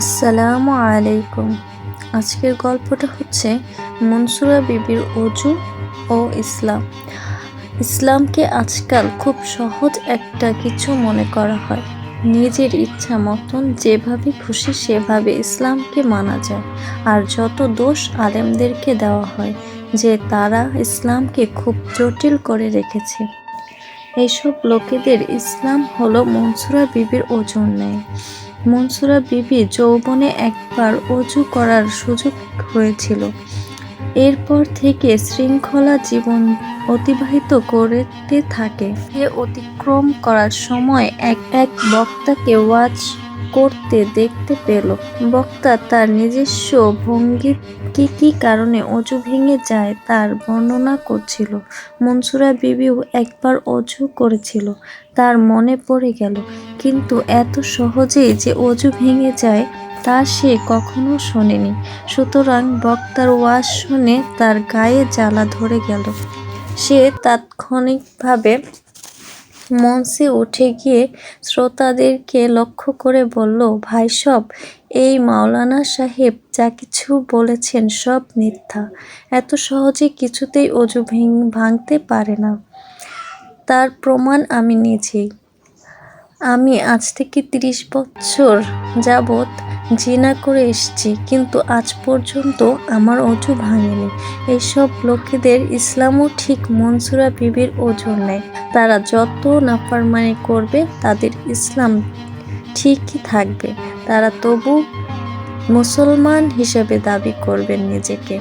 আসসালামু আলাইকুম। আজকের গল্পটা হচ্ছে মনসুরা বিবির অজু ও ইসলাম। ইসলামকে আজকাল খুব সহজ একটা কিছু মনে করা হয়। নিজের ইচ্ছা মতন যেভাবে খুশি সেভাবে ইসলামকে মানা যায়। আর যত দোষ আলেমদেরকে দেওয়া হয় যে তারা ইসলামকে খুব জটিল করে রেখেছে। এইসব লোকেদের ইসলাম হলো মনসুরা বিবির ওজন নেয়। মনসুরা বিবি যৌবনে একবার অজু করার সুযোগ হয়েছিল। এরপর থেকে শৃঙ্খলা জীবন অতিবাহিত করতে থাকে। অতিক্রম করার সময় এক এক বক্তাকে ওয়াজ করতে দেখতে পেল। বক্তা তার নিজস্ব ভঙ্গি কি কি কারণে অজু ভেঙে যায় তার বর্ণনা করছিল। মনসুরা বিবিও একবার অজু করেছিল, তার মনে পড়ে গেল। কিন্তু এত সহজেই যে অজু ভেঙে যায় তা সে কখনো শোনেনি। সুতরাং বক্তার ওয়াজ শুনে তার গায়ে জ্বালা ধরে গেল। সে তাৎক্ষণিকভাবে মঞ্চে উঠে গিয়ে শ্রোতাদেরকে লক্ষ্য করে বলল, ভাই সব, এই মাওলানা সাহেব যা কিছু বলেছেন সব মিথ্যা। এত সহজে কিছুতেই অজু ভেঙ, ভাঙতে পারে না। তার প্রমাণ আমি নিজেই। আমি আজ থেকে তিরিশ বছর যাবৎ জিনা করে এসছি, কিন্তু আজ পর্যন্ত আমার অজু ভাঙেনি। এইসব লোকেদের ইসলামও ঠিক মনসুরা বিবির ওজন নেয়। তারা যত নাফরমানি করবে, তাদের ইসলাম ঠিকই থাকবে। তারা তবু মুসলমান হিসেবে দাবি করবেন নিজেকে।